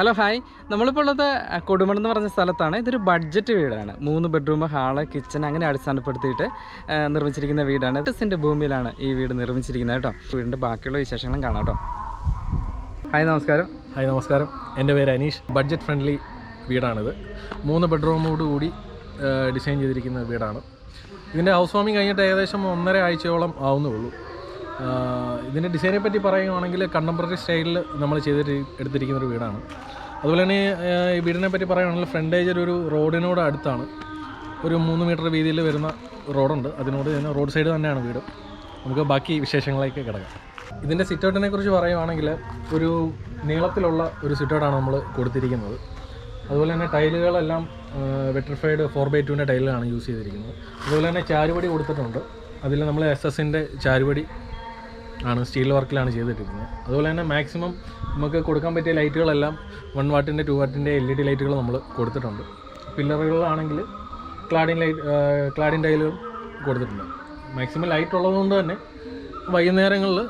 Hello hi. നമ്മളിപ്പോൾ ഉള്ളത് കൊടുമൺ എന്ന് പറഞ്ഞ സ്ഥലത്താണ്. ഇതൊരു ബഡ്ജറ്റ് വീടാണ്. മൂന്ന് ബെഡ്റൂം ഹാൾ കിച്ചൺ അങ്ങനെ അടിസ്ഥാനപ്പെടുത്തിയിട്ട് നിർമ്മിച്ചിരിക്കുന്ന വീടാണ്. ടെസിന്റെ ഭൂമിയിലാണ് ഈ വീട് നിർമ്മിച്ചിരിക്കുന്നത് കേട്ടോ. വീടിന്റെ ബാക്കിയുള്ള വിശേഷങ്ങളും കാണാം കേട്ടോ. ഹായ് നമസ്കാരം. ഹായ് നമസ്കാരം. എന്റെ പേര് അനീഷ്. Budget friendly വീടാണിത്. മൂന്ന് ബെഡ്റൂമോട് കൂടി ഡിസൈൻ ചെയ്തിരിക്കുന്ന വീടാണ്. ഇതിന്റെ ഹൗസ് വാമിങ് കഴിഞ്ഞിട്ട് ഏകദേശം ഒന്നര ആഴ്ചയോളം ആവുന്നുള്ളൂ. ഇതിന്റെ ഡിസൈനെ പറ്റി പറയുകയാണെങ്കിൽ കണ്ടംപററി സ്റ്റൈലിൽ നമ്മൾ ചെയ്തിട്ട് എടുത്തിരിക്കുന്ന ഒരു വീടാണ്. അതുപോലെ തന്നെ ഈ വീടിനെ പറ്റി പറയുകയാണെങ്കിൽ ഫ്രണ്ടേജ് ഒരു റോഡിനോട് അടുത്താണ്. ഒരു മൂന്ന് മീറ്റർ വീതിയിൽ വരുന്ന റോഡുണ്ട്. അതിനോട് തന്നെ റോഡ് സൈഡ് തന്നെയാണ് വീട്. നമുക്ക് ബാക്കി വിശേഷങ്ങളിലേക്ക് കിടക്കാം. ഇതിന്റെ സിറ്റൗട്ടിനെ കുറിച്ച് പറയുവാണെങ്കിൽ ഒരു നീളത്തിലുള്ള ഒരു സിറ്റൗട്ടാണ് നമ്മൾ കൊടുത്തിരിക്കുന്നത്. അതുപോലെ തന്നെ ടൈലുകളെല്ലാം വെട്രിഫൈഡ് ഫോർ ബൈ ടുവിന്റെ ടൈലുകളാണ് യൂസ് ചെയ്തിരിക്കുന്നത്. അതുപോലെ തന്നെ ചാരുപടി കൊടുത്തിട്ടുണ്ട്. അതിൽ നമ്മൾ എസ് എസിന്റെ ചാരുപടി ആണ് സ്റ്റീൽ വർക്കിലാണ് ചെയ്തിട്ടിരിക്കുന്നത്. അതുപോലെ തന്നെ മാക്സിമം നമുക്ക് കൊടുക്കാൻ പറ്റിയ ലൈറ്റുകളെല്ലാം വൺ വാട്ടിന്റെ ടു വാട്ടിന്റെ എൽ ഇ ഡി ലൈറ്റുകൾ നമ്മൾ കൊടുത്തിട്ടുണ്ട്. പില്ലറുകളാണെങ്കിൽ ക്ലാഡിൻ ലൈറ്റ് ക്ലാഡിൻ ടൈലുകൾ കൊടുത്തിട്ടുണ്ട്. മാക്സിമം ലൈറ്റ് ഉള്ളതുകൊണ്ട് തന്നെ വൈകുന്നേരങ്ങളിൽ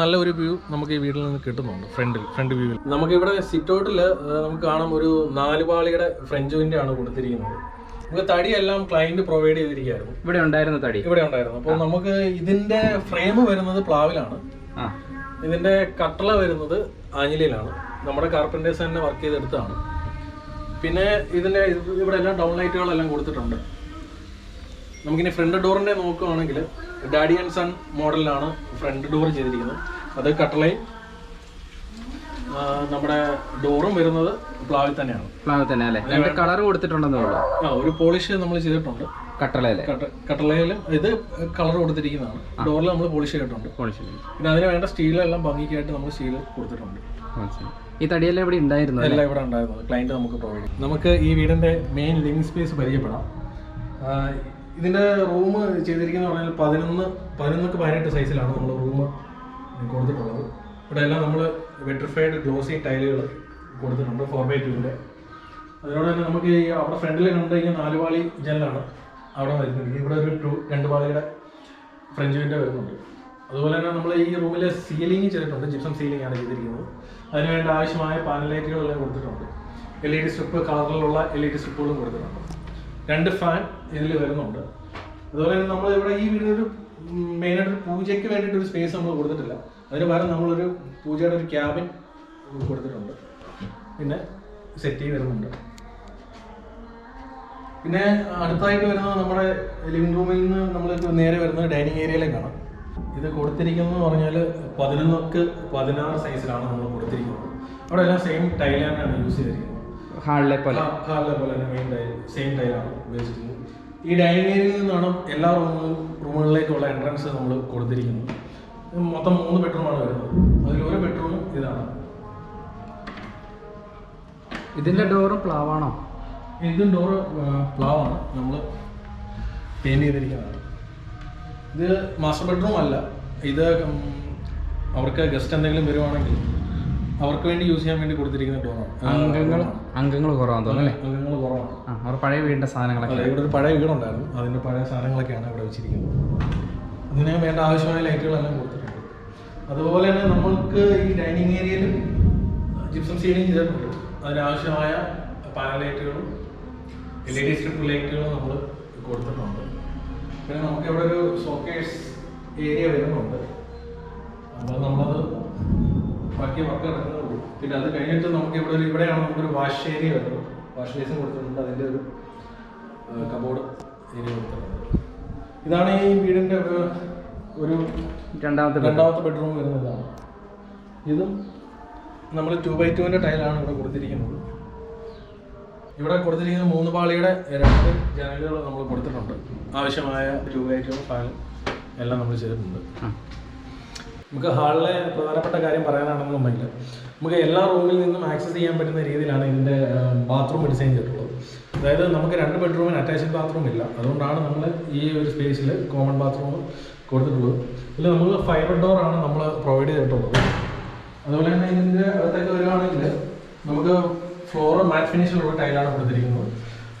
നല്ല ഒരു വ്യൂ നമുക്ക് ഈ വീട്ടിൽ നിന്ന് കിട്ടുന്നുണ്ട് ഫ്രണ്ടിൽ ഫ്രണ്ട് വ്യൂവിൽ നമുക്കിവിടെ സിറ്റ് ഔട്ടിൽ നമുക്ക് കാണാം ഒരു നാല് പാളിയുടെ ഫ്രഞ്ച് വിൻഡോ ആണ് കൊടുത്തിരിക്കുന്നത്. നമുക്ക് തടിയെല്ലാം ക്ലയന്റ് പ്രൊവൈഡ് ചെയ്തിരിക്കുകയായിരുന്നു. ഇവിടെ ഉണ്ടായിരുന്ന തടി? ഇവിടെ ഉണ്ടായിരുന്നു. അപ്പോൾ നമുക്ക് ഇതിന്റെ ഫ്രെയിം വരുന്നത് പ്ലാവിലാണ്. ഇതിന്റെ കട്ടള വരുന്നത് ആഞ്ഞിലിയിലാണ് നമ്മുടെ കാർപ്പന്റേഴ്സ് തന്നെ വർക്ക് ചെയ്തെടുത്താണ് പിന്നെ ഇതിന്റെ ഇവിടെ എല്ലാം ഡൗൺ ലൈറ്റുകളെല്ലാം കൊടുത്തിട്ടുണ്ട്. നമുക്കിനി ഫ്രണ്ട് ഡോറിന്റെ നോക്കുകയാണെങ്കിൽ ഡാഡി ആൻഡ് സൺ മോഡലിലാണ് ഫ്രണ്ട് ഡോർ ചെയ്തിരിക്കുന്നത്. അത് കട്ടളയും നമ്മുടെ ഡോറും വരുന്നത് പ്ലാവിൽ തന്നെയാണ്. പ്ലാവിൽ തന്നെ അല്ലേ രണ്ട് കളർ കൊടുത്തിട്ടുണ്ടെന്നേ ഉള്ളൂ. ആ ഒരു പോളിഷ് നമ്മൾ ചെയ്തിട്ടുണ്ട്. കട്ടളയിലെ കട്ട- കട്ടളയിലും ഇത് കളർ കൊടുത്തിരിക്കുന്നതാണ്. ഡോറിൽ നമ്മൾ പോളിഷ് ചെയ്തിട്ടുണ്ട്. പോളിഷ് പിന്നെ അതിന് വേണ്ട സ്റ്റീലെല്ലാം ഭംഗിക്കായിട്ട് നമ്മൾ സ്റ്റീൽ കൊടുത്തിട്ടുണ്ട്. ഈ തടിയെല്ലാം ഇവിടെ ഉണ്ടായിരുന്നു എല്ലാം ഇവിടെ ഉണ്ടായിരുന്നു. ക്ലയന്റ് നമുക്ക് പ്രൊവൈഡ് ചെയ്യും നമുക്ക് ഈ വീടിന്റെ മെയിൻ ലിവിംഗ് സ്പേസ് പരിചയപ്പെടാം. ഇതിന്റെ റൂം ചെയ്തിരിക്കുന്നത് പറഞ്ഞാൽ പതിനൊന്ന് പതിനൊന്നൊക്കെ പതിനെട്ട് സൈസിലാണ് നമ്മൾ റൂം കൊടുത്തിട്ടുള്ളത്. ഇവിടെ എല്ലാം നമ്മൾ വെട്രിഫൈഡ് ഗ്ലോസി ടൈലുകൾ കൊടുത്തിട്ടുണ്ട് ഫോർ ബൈ ടുവിന്റെ അതിനോട് തന്നെ നമുക്ക് ഈ അവിടെ ഫ്രണ്ടിൽ കണ്ടു കഴിഞ്ഞാൽ നാല് പാളി ജനലാണ് അവിടെ വരുന്നത്. ഇവിടെ ഒരു ടു രണ്ട് പാളിയുടെ ഫ്രഞ്ച് വിൻഡോ വരുന്നുണ്ട്. അതുപോലെ തന്നെ നമ്മൾ ഈ റൂമിലെ സീലിംഗ് ചെയ്തിട്ടുണ്ട്. ജിപ്സം സീലിംഗ് ആണ് ചെയ്തിരിക്കുന്നത്. അതിനുവേണ്ട ആവശ്യമായ പാനൽ ലൈറ്റുകളെല്ലാം കൊടുത്തിട്ടുണ്ട്. എൽ ഇ ഡി സ്ട്രിപ്പ് കളറിലുള്ള എൽ ഇ ഡി സ്ട്രിപ്പുകളും കൊടുത്തിട്ടുണ്ട്. രണ്ട് ഫാൻ ഇതിൽ വരുന്നുണ്ട്. അതുപോലെ തന്നെ നമ്മൾ ഇവിടെ ഈ വീടിനൊരു മെയിനായിട്ട് പൂജയ്ക്ക് വേണ്ടിയിട്ട് ഒരു സ്പേസ് നമ്മൾ കൊടുത്തിട്ടില്ല. അതിന് പകരം നമ്മളൊരു പൂജയുടെ ഒരു ക്യാബിൻ കൊടുത്തിട്ടുണ്ട്. പിന്നെ സെറ്റ് ചെയ്ത് വരുന്നുണ്ട് പിന്നെ അടുത്തായിട്ട് വരുന്നത് നമ്മുടെ ലിവിംഗ് റൂമിൽ നിന്ന് നമ്മൾ നേരെ വരുന്നത് ഡൈനിങ് ഏരിയയിലേക്കാണ് ഇത് കൊടുത്തിരിക്കുന്നത് പറഞ്ഞാൽ പതിനൊന്നൊക്കെ പതിനാറ് സൈസിലാണ് നമ്മൾ കൊടുത്തിരിക്കുന്നത്. അവിടെ എല്ലാം സെയിം ടൈലാണ് യൂസ് ചെയ്തിരിക്കുന്നത്. ഹാളിലെ പോലെ. ഹാളിലെ പോലെ തന്നെ മെയിൻ ടൈൽ സെയിം ടൈലാണ് ഉപയോഗിച്ചിരിക്കുന്നത്. ഈ ഡൈനിങ് ഏരിയയിൽ നിന്നാണ് എല്ലാ റൂമുകളിലേക്കുള്ള എൻട്രൻസ് നമ്മൾ കൊടുത്തിരിക്കുന്നത്. മൊത്തം മൂന്ന് ബെഡ്റൂമാണ് വരുന്നത്. അതിൽ ഒരു ബെഡ്റൂം ഇതാണ്. ഇതിന്റെ ഡോറും പ്ലാവാണോ? ഇതും ഡോറ് പ്ലാവാണ്. നമ്മൾ പെയിന്റ് ചെയ്തിരിക്കുന്നതാണ് ഇത് മാസ്റ്റർ ബെഡ്റൂം അല്ല. ഇത് അവർക്ക് ഗസ്റ്റ് എന്തെങ്കിലും വരുവാണെങ്കിൽ അവർക്ക് വേണ്ടി യൂസ് ചെയ്യാൻ വേണ്ടി കൊടുത്തിരിക്കുന്ന ഡോറാണ് അംഗങ്ങൾ അംഗങ്ങൾ കുറവാന്ന് തോന്നുന്നു അല്ലേ? അംഗങ്ങൾ കുറവാണ്. അവർ പഴയ സാധനങ്ങളൊക്കെ. ഇവിടെ ഒരു പഴയ വീടുണ്ടായിരുന്നു. അതിന്റെ പഴയ സാധനങ്ങളൊക്കെയാണ് ഇവിടെ വെച്ചിരിക്കുന്നത്. ഇതിന് വേണ്ട ആവശ്യമായ ലൈറ്റുകളെല്ലാം കൊടുത്തിട്ടുണ്ട് അതുപോലെ തന്നെ നമ്മൾക്ക് ഈ ഡൈനിങ് ഏരിയയിലും ജിപ്സം സീലിംഗ് ചെയ്തിട്ടുണ്ട്. അതിനാവശ്യമായ പാനൽ ലൈറ്റുകളും എൽ ഇ ഡി സ്ട്രിപ്പ് ലൈറ്റുകളും നമ്മൾ കൊടുത്തിട്ടുണ്ട്. പിന്നെ നമുക്ക് ഇവിടെ ഒരു സോക്കേഴ്സ് ഏരിയ വരുന്നുണ്ട്. അപ്പോൾ നമ്മളത് ബാക്കി വർക്ക് നടക്കുന്നുള്ളൂ പിന്നെ അത് കഴിഞ്ഞിട്ട് നമുക്ക് ഇവിടെ ഒരു ഇവിടെയാണ് നമുക്കൊരു വാഷ് ഏരിയ വരുന്നത്. വാഷ് ബേസും കൊടുത്തിട്ടുണ്ട്. അതിന്റെ ഒരു കബോർഡ് ഏരിയ കൊടുത്തിട്ടുണ്ട്. ഇതാണ് ഈ വീടിന്റെ ഒരു രണ്ടാമത്തെ രണ്ടാമത്തെ ബെഡ്റൂം വരുന്നതാണ്. ഇതും നമ്മൾ ടു ബൈ ടുവിന്റെ ടൈലാണ് ഇവിടെ കൊടുത്തിരിക്കുന്നത്. ഇവിടെ കൊടുത്തിരിക്കുന്ന മൂന്ന് പാളിയുടെ രണ്ട് ജനലുകൾ നമ്മൾ കൊടുത്തിട്ടുണ്ട്. ആവശ്യമായ ടു ബൈ ടു ഫാൻ എല്ലാം നമ്മൾ ചെയ്തിട്ടുണ്ട്. നമുക്ക് ഹാളിലെ പ്രധാനപ്പെട്ട കാര്യം പറയാനാണെന്നുണ്ടെങ്കിൽ നമുക്ക് എല്ലാ റൂമിൽ നിന്നും ആക്സസ് ചെയ്യാൻ പറ്റുന്ന രീതിയിലാണ് ഇതിന്റെ ബാത്റൂം ഡിസൈൻ ചെയ്തിട്ടുള്ളത്. അതായത് നമുക്ക് രണ്ട് ബെഡ്റൂമിന് അറ്റാച്ച്ഡ് ബാത്റൂം ഇല്ല. അതുകൊണ്ടാണ് നമ്മൾ ഈ ഒരു സ്പേസിൽ കോമൺ ബാത്റൂം കൊടുത്തിട്ടുള്ളത്. ഇതിൽ നമ്മൾ ഫൈബർ ഡോറാണ് നമ്മൾ പ്രൊവൈഡ് ചെയ്തിട്ടുള്ളത്. അതുപോലെ തന്നെ ഇതിന്റെ അകത്തേക്ക് വരികയാണെങ്കിൽ നമുക്ക് ഫ്ലോർ മാറ്റ് ഫിനിഷിലുള്ള ടൈലാണ് കൊടുത്തിരിക്കുന്നത്.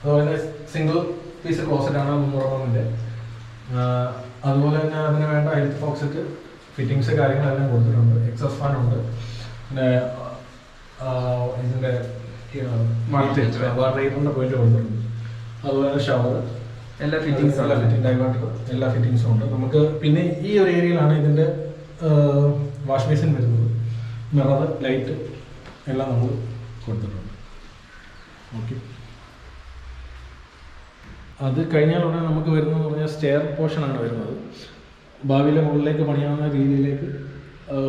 അതുപോലെ തന്നെ സിംഗിൾ പീസ് ക്ലോസറ്റ് ആണ് മുന്നൂറെണ്ണത്തിന്റെ അതുപോലെ തന്നെ അതിന് വേണ്ട ഹെൽത്ത് ഫോക്സറ്റ് ഫിറ്റിങ്സ് കാര്യങ്ങളെല്ലാം കൊടുത്തിട്ടുണ്ട്. എക്സസ് ഫാൻ ഉണ്ട്. പിന്നെ ഇതിന്റെ. വാട്ടർ ഹീറ്ററിന്റെ പോയിന്റ് കൊടുത്തിട്ടുണ്ട്. അതുപോലെ ഷവർ എല്ലാ ഫിറ്റിംഗ്സ് എല്ലാ ഫിറ്റിംഗ് ഡൈവേർട്ടർ എല്ലാ ഫിറ്റിംഗ്സും ഉണ്ട്. നമുക്ക് പിന്നെ ഈ ഒരു ഏരിയയിലാണ് ഇതിന്റെ വാഷ് ബേസിൻ വരുന്നത്. മിറർ ലൈറ്റ് എല്ലാം നമ്മൾ കൊടുത്തിട്ടുണ്ട്. ഓക്കെ. അത് കഴിഞ്ഞാൽ ഉടനെ നമുക്ക് വരുന്നതെന്ന് പറഞ്ഞാൽ സ്റ്റെയർ പോർഷനാണ് വരുന്നത്. ഭാവിയിലെ മുകളിലേക്ക് പണിയാവുന്ന രീതിയിലേക്ക്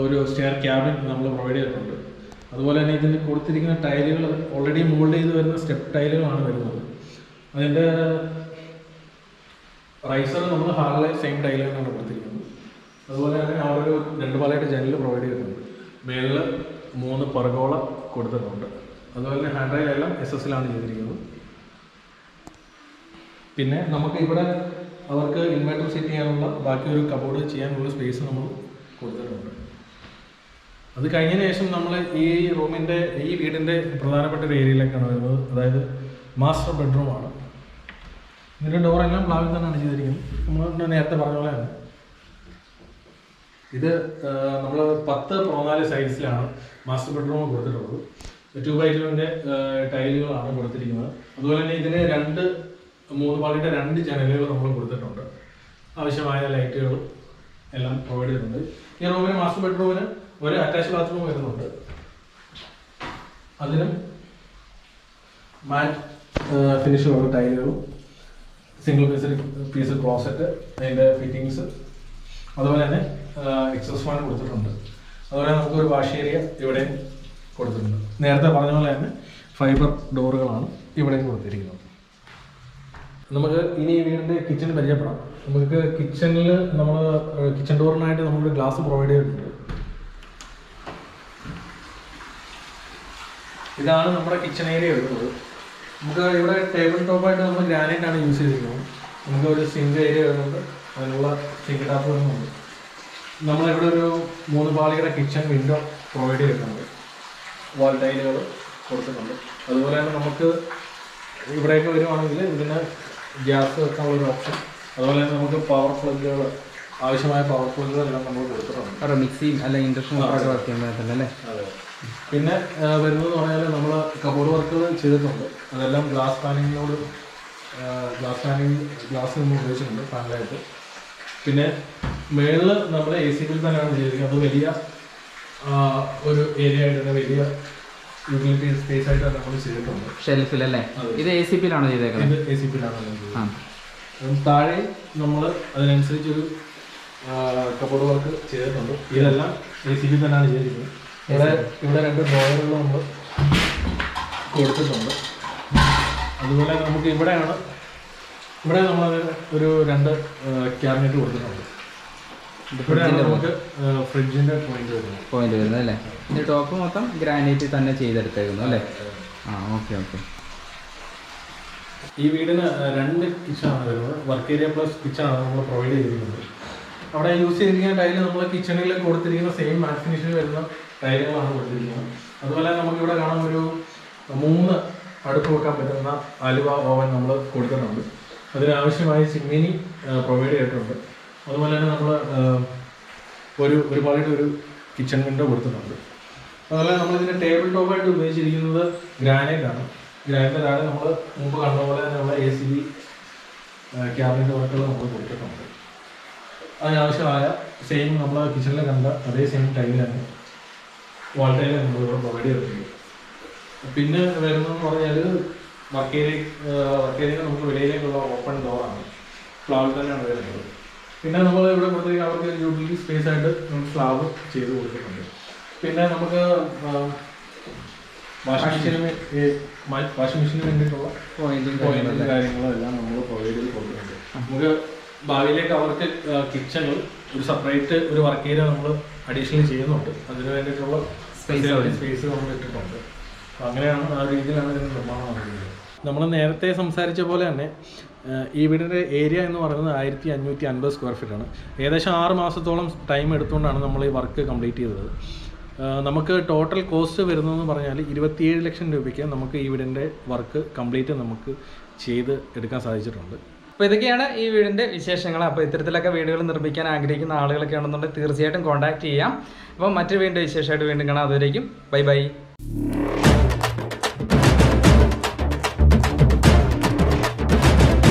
ഒരു സ്റ്റെയർ ക്യാബിൻ നമ്മൾ പ്രൊവൈഡ് ചെയ്തിട്ടുണ്ട്. അതുപോലെ തന്നെ ഇതിന് കൊടുത്തിരിക്കുന്ന ടൈലുകൾ ഓൾറെഡി മോൾഡ് ചെയ്ത് വരുന്ന സ്റ്റെപ്പ് ടൈലുകളാണ് വരുന്നത്. അതിന്റെ റൈസർ നമ്മൾ ഹാളിലെ സെയിം ടൈൽ തന്നെയാണ് കൊടുത്തിരിക്കുന്നത്. അതുപോലെ തന്നെ അവിടെ ഒരു രണ്ട് പാലായിട്ട് ജനൽ പ്രൊവൈഡ് ചെയ്തിട്ടുണ്ട് മേളിൽ മൂന്ന് പെർഗോള കൊടുത്തിട്ടുണ്ട്. അതുപോലെ തന്നെ ഹാൻഡ് റൈൽ എല്ലാം എസ് എസിലാണ് ചെയ്തിരിക്കുന്നത്. പിന്നെ നമുക്ക് ഇവിടെ അവർക്ക് ഇൻവെർട്ടർ സെറ്റ് ചെയ്യാനുള്ള ബാക്കി ഒരു കബോർഡ് ചെയ്യാനുള്ള സ്പേസ് നമ്മൾ കൊടുത്തിട്ടുണ്ട്. അത് കഴിഞ്ഞതിന് ശേഷം നമ്മൾ ഈ റൂമിന്റെ ഈ വീടിന്റെ പ്രധാനപ്പെട്ട ഒരു ഏരിയയിലേക്കാണ് വരുന്നത്. അതായത് മാസ്റ്റർ ബെഡ്റൂമാണ് ഇതിന്റെ ഡോറെല്ലാം പ്ലാവിൽ തന്നെയാണ് ചെയ്തിരിക്കുന്നത്. നമ്മൾ നേരത്തെ പറഞ്ഞ പോലെയാണ് ഇത് നമ്മൾ പത്ത് പതിനാല് സൈസിലാണ് മാസ്റ്റർ ബെഡ്റൂം കൊടുത്തിട്ടുള്ളത്. ടു ബൈ ടുവിന്റെ ടൈലുകളാണ് കൊടുത്തിരിക്കുന്നത്. അതുപോലെ തന്നെ ഇതിന് രണ്ട് മൂന്ന് പാളിയുടെ രണ്ട് ജനലുകൾ നമ്മൾ കൊടുത്തിട്ടുണ്ട്. ആവശ്യമായ ലൈറ്റുകളും എല്ലാം പ്രൊവൈഡ് ചെയ്തിട്ടുണ്ട് ഈ റൂമിന് മാസ്റ്റർ ബെഡ്റൂമിന് ഒരു അറ്റാച്ച് ബാത്റൂം വരുന്നുണ്ട്. അതിനും മാറ്റ് ഫിനിഷുള്ള ടൈലുകളും സിംഗിൾ പീസ് പീസ് ക്ലോസറ്റ് അതിന്റെ ഫിറ്റിങ്സ് അതുപോലെ തന്നെ എക്സസ് ഫാൻ കൊടുത്തിട്ടുണ്ട്. അതുപോലെ നമുക്ക് ഒരു വാഷ് ഏരിയ ഇവിടെ കൊടുത്തിട്ടുണ്ട്. നേരത്തെ പറഞ്ഞ പോലെ തന്നെ ഫൈബർ ഡോറുകളാണ് ഇവിടെയും കൊടുത്തിരിക്കുന്നത്. നമുക്ക് ഇനി വീടിന്റെ കിച്ചൺ പരിചയപ്പെടാം. നമുക്ക് കിച്ചണിൽ നമ്മൾ കിച്ചൺ ഡോറിനായിട്ട് നമ്മളൊരു ഗ്ലാസ് പ്രൊവൈഡ് ചെയ്തിട്ടുണ്ട്. ഇതാണ് നമ്മുടെ കിച്ചൺ ഏരിയ വരുന്നത് നമുക്ക് ഇവിടെ ടേബിൾ ടോപ്പായിട്ട് നമ്മൾ ഗ്രാനൈറ്റ് ആണ് യൂസ് ചെയ്തിരിക്കുന്നത്. നമുക്ക് ഒരു സിങ്ക് ഏരിയ വരുന്നുണ്ട്. അതിനുള്ള സിങ്ക് ടാപ്പ് വരുന്നുണ്ട്. നമ്മളിവിടെ ഒരു മൂന്ന് പാളിയുടെ കിച്ചൺ വിൻഡോ പ്രൊവൈഡ് ചെയ്തിട്ടുണ്ട്. വാൾ ടൈലുകൾ കൊടുത്തിട്ടുണ്ട്. അതുപോലെ തന്നെ നമുക്ക് ഇവിടേക്ക് വരുവാണെങ്കിൽ ഇതിന് ഗ്യാസ് വെക്കാനുള്ള ഒരു ഓപ്ഷൻ അതുപോലെ തന്നെ നമുക്ക് പവർ പ്ലഗുകൾ ആവശ്യമായ പവർ പ്ലഗുകളെല്ലാം നമ്മൾ കൊടുത്തിട്ടുണ്ട്. മിക്സിയും അല്ലെങ്കിൽ ഇൻഡക്ഷൻ വർക്ക് ചെയ്യുമ്പോൾ തന്നെ അല്ലേ? അതെ. പിന്നെ വരുന്നതെന്ന് പറഞ്ഞാൽ നമ്മൾ കബോർഡ് വർക്കുകൾ ചെയ്തിട്ടുണ്ട്. അതെല്ലാം ഗ്ലാസ് പാനിങ്ങിനോട് ഗ്ലാസ് പാനിങ് ഗ്ലാസ് നമ്മൾ ഉപയോഗിച്ചിട്ടുണ്ട് പാനലായിട്ട് പിന്നെ മേളിൽ നമ്മൾ എ സി ബിൽ തന്നെയാണ് ചെയ്തിരിക്കുന്നത്. അത് വലിയ ഒരു ഏരിയ ആയിട്ട് തന്നെ വലിയ യൂട്ടിലിറ്റി സ്പേസ് ആയിട്ട് നമ്മൾ ചെയ്തിട്ടുണ്ട്. ഷെൽഫിൽ അല്ലേ ഇത് എ സി പിയിലാണോ ചെയ്തേക്കുന്നത് ഇത് എ സി പിയിലാണ് താഴെ നമ്മൾ അതിനനുസരിച്ചൊരു കബോർഡ് വർക്ക് ചെയ്തിട്ടുണ്ട്. ഇതെല്ലാം എ സി പി തന്നെയാണ് ചെയ്തിരിക്കുന്നത്. ഇവിടെ ഇവിടെ രണ്ട് ഡ്രോയറുകൾ നമ്മൾ കൊടുത്തിട്ടുണ്ട്. അതുപോലെ നമുക്ക് ഇവിടെയാണ് ഇവിടെ നമ്മൾ ഒരു രണ്ട് ക്യാബിനറ്റ് കൊടുത്തിട്ടുണ്ട്. ഇവിടെയാണ് നമുക്ക് ഫ്രിഡ്ജിന്റെ പോയിന്റ് വരുന്നത്. പോയിന്റ് വരുന്നത് അല്ലേ? ഇതിന്റെ ടോപ്പ് മൊത്തം ഗ്രാനൈറ്റ് തന്നെ ചെയ്തെടുത്തേക്കുന്നു അല്ലേ? ആ ഓക്കെ ഓക്കെ ഈ വീടിന് രണ്ട് കിച്ചണാണ് വരുന്നത്. വർക്ക് ഏരിയ പ്ലസ് കിച്ചണാണ് നമ്മൾ പ്രൊവൈഡ് ചെയ്തിരിക്കുന്നത്. അവിടെ യൂസ് ചെയ്തിരിക്കുന്ന ടൈൽ നമ്മൾ കിച്ചണിൽ കൊടുത്തിരിക്കുന്ന സെയിം മാറ്റ് ഫിനിഷിൽ വരുന്ന ടൈലുകളാണ് കൊടുത്തിരിക്കുന്നത്. അതുപോലെ നമുക്ക് ഇവിടെ കാണാൻ ഒരു മൂന്ന് അടുപ്പ് വെക്കാൻ പറ്റുന്ന അലുവ ഓവൻ നമ്മൾ കൊടുത്തിട്ടുണ്ട് അതിനാവശ്യമായ ചിമ്മിനി പ്രൊവൈഡ് ചെയ്തിട്ടുണ്ട്. അതുപോലെ തന്നെ നമ്മൾ ഒരു ഒരുപാട് ഒരു കിച്ചൺ വിൻഡോ കൊടുത്തിട്ടുണ്ട്. അതുപോലെ നമ്മൾ ഇതിന്റെ ടേബിൾ ടോപ്പായിട്ട് ഉപയോഗിച്ചിരിക്കുന്നത് ഗ്രാനൈറ്റ് ആണ്. ഗ്രാനൈറ്റ് ആണ് നമ്മൾ മുമ്പ് കണ്ട പോലെ നമ്മൾ എ സി ബി ക്യാബിനറ്റ് വർക്കുകൾ നമ്മൾ കൊടുത്തിട്ടുണ്ട്. അതിനാവശ്യമായ സെയിം നമ്മൾ കിച്ചണിൽ കണ്ട അതേ സെയിം ടൈൽ തന്നെ വാൾ നമ്മൾ ഇവിടെ പ്രൊവൈഡ് ചെയ്തിട്ടുണ്ട്. പിന്നെ വരുന്നതെന്ന് പറഞ്ഞാൽ വർക്ക് ഏരിയ വർക്ക് ഏരിയ നമുക്ക് വെളിയിലേക്കുള്ള ഓപ്പൺ ഡോറാണ് ഫ്ലാവിൽ തന്നെയാണ് വരുന്നത്. പിന്നെ നമ്മൾ ഇവിടെ കൊടുത്തിരിക്കുന്ന അവർക്ക് യൂട്ടിലിറ്റി സ്പേസ് ആയിട്ട് നമുക്ക് സ്ലാബ് ചെയ്ത് കൊടുത്തിട്ടുണ്ട്. പിന്നെ നമുക്ക് വാഷിംഗ് മെഷീന് വാഷിംഗ് മെഷീന് വേണ്ടിയിട്ടുള്ള പോയിന്റും പോയിന്റും കാര്യങ്ങളും എല്ലാം നമ്മൾ പ്രൊവൈഡ് ചെയ്ത് കൊടുക്കുന്നുണ്ട് നമുക്ക് ഭാവിയിലേക്ക് അവർക്ക് കിച്ചണിൽ ഒരു സെപ്പറേറ്റ് ഒരു വർക്ക് ഏരിയ നമ്മൾ അഡീഷണൽ ചെയ്യുന്നുണ്ട്. അതിന് വേണ്ടിയിട്ടുള്ള സ്പേസ്. സ്പേസ് നമ്മൾ ഇട്ടിട്ടുണ്ട് അങ്ങനെയാണ് ആ രീതിയിലാണ് ഇതിന്റെ നിർമ്മാണം നടക്കുന്നത് നമ്മൾ നേരത്തെ സംസാരിച്ച പോലെ തന്നെ ഈ വീടിന്റെ ഏരിയ എന്ന് പറയുന്നത് ആയിരത്തി അഞ്ഞൂറ്റി അൻപത് സ്ക്വയർ ഫീറ്റ് ആണ്. ഏകദേശം ആറ് മാസത്തോളം ടൈം എടുത്തുകൊണ്ടാണ് നമ്മൾ ഈ വർക്ക് കംപ്ലീറ്റ് ചെയ്തത്. നമുക്ക് ടോട്ടൽ കോസ്റ്റ് വരുന്നതെന്ന് പറഞ്ഞാൽ ഇരുപത്തിയേഴ് ലക്ഷം രൂപയ്ക്ക് നമുക്ക് ഈ വീടിന്റെ വർക്ക് കംപ്ലീറ്റ് നമുക്ക് ചെയ്ത് എടുക്കാൻ സാധിച്ചിട്ടുണ്ട്. അപ്പോൾ ഇതൊക്കെയാണ് ഈ വീടിന്റെ വിശേഷങ്ങൾ. അപ്പോൾ ഇത്തരത്തിലൊക്കെ വീടുകൾ നിർമ്മിക്കാൻ ആഗ്രഹിക്കുന്ന ആളുകളൊക്കെ ആണെന്നുണ്ടെങ്കിൽ തീർച്ചയായിട്ടും കോൺടാക്ട് ചെയ്യാം. അപ്പോൾ മറ്റൊരു വീടിന്റെ വിശേഷമായിട്ട് വീണ്ടും കാണാം. അതുവരേക്കും ബൈ ബൈ.